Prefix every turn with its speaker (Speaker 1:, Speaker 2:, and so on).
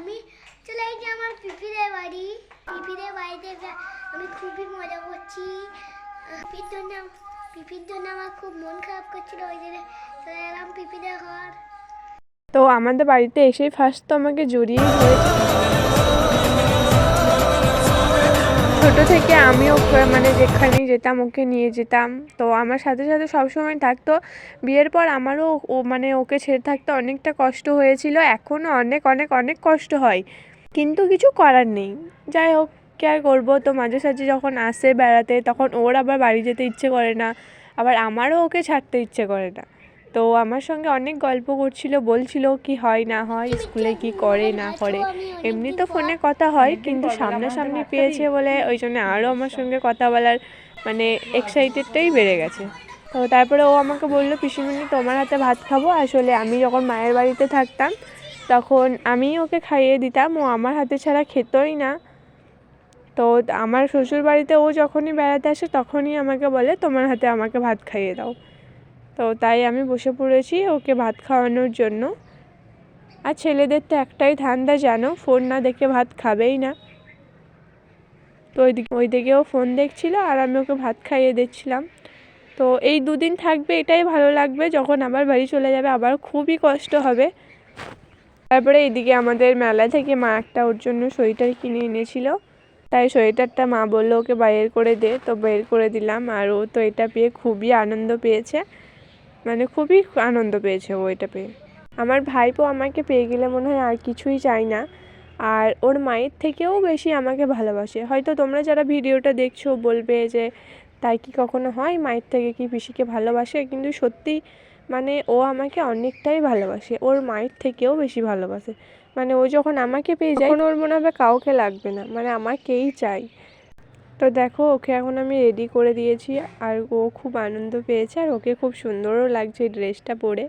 Speaker 1: আমি চলে এসেছি আমার পিপিদের বাড়ি। পিপিদের বাড়িতে আমি খুবই মজা করছি। পিপির জন্য পিপির জন্য আমার খুব মন খারাপ করছিল, ওই জন্য চলে এলাম পিপিদের ঘর।
Speaker 2: তো আমাদের বাড়িতে এসেই ফার্স্ট তো আমাকে জড়িয়ে ধরেছে। ছোটো থেকে আমি ওকে মানে যেখানেই যেতাম ওকে নিয়ে যেতাম। তো আমার সাথে সাথে সবসময় থাকতো। বিয়ের পর আমারও ও মানে ওকে ছেড়ে থাকতে অনেকটা কষ্ট হয়েছিল। এখনও অনেক অনেক অনেক কষ্ট হয়। কিন্তু কিছু করার নেই। যাই হোক, কি আর করব? তো মাঝে সাঝে যখন আসে বেড়াতে, তখন ওর আবার বাড়ি যেতে ইচ্ছে করে না। আবার আমারও ওকে ছাড়তে ইচ্ছে করে না। তো আমার সঙ্গে অনেক গল্প করছিল বলছিল কি হয় না হয় স্কুলে কি করে না করে। এমনি তো ফোনে কথা হয় কিন্তু সামনাসামনি পেয়েছে বলে ওই জন্য আরও আমার সঙ্গে কথা বলার মানে এক্সাইটেডটাই বেড়ে গেছে। তো তারপরে ও আমাকে বলল পিসিমণি তোমার হাতে ভাত খাব। আসলে আমি যখন মায়ের বাড়িতে থাকতাম তখন আমিই ওকে খাইয়ে দিতাম। ও আমার হাতে ছাড়া খেতই না। তো আমার শ্বশুর বাড়িতে ও যখনই বেড়াতে আসে তখনই আমাকে বলে তোমার হাতে আমাকে ভাত খাইয়ে দাও। তো তাই আমি বসে পড়েছি ওকে ভাত খাওয়ানোর জন্য। আর ছেলেদের তো একটাই ধান্দা জানো, ফোন না দেখে ভাত খাবেই না। তো ওই দিকে ওই দিকেও ফোন দেখছিল আর আমি ওকে ভাত খাইয়ে দিচ্ছিলাম। তো এই দুদিন থাকবে, এটাই ভালো লাগবে, যখন আবার বাড়ি চলে যাবে আবার খুবই কষ্ট হবে। তারপরে এইদিকে আমাদের মেলা থেকে মা একটা ওর জন্য সোয়েটার কিনে এনেছিল। তাই সোয়েটারটা মা বলল ওকে বাইর করে দে, তো বের করে দিলাম। আর ও তো এটা পেয়ে খুবই আনন্দ পেয়েছে। মানে খুবই আনন্দ পেয়েছে ও এটা পেয়ে। আমার ভাইপো আমাকে পেয়ে গেলে মনে হয় আর কিছুই চাই না। আর ওর মায়ের থেকেও বেশি আমাকে ভালোবাসে। হয়তো তোমরা যারা ভিডিওটা দেখছ বলবে যে তাই কি কখনো হয় মায়ের থেকে কি পিসিকে ভালোবাসে? কিন্তু সত্যি মানে ও আমাকে অনেকটাই ভালোবাসে। ওর মায়ের থেকেও বেশি ভালোবাসে। মানে ও যখন আমাকে পেয়ে যায় তখন ওর মনে হবে কাউকে লাগবে না। মানে আমাকেই চাই। তো দেখো, ওকে এখন আমি রেডি করে দিয়েছি আর ও খুব আনন্দ পেয়েছে আর ওকে খুব সুন্দরও লাগছে এই ড্রেসটা পরে।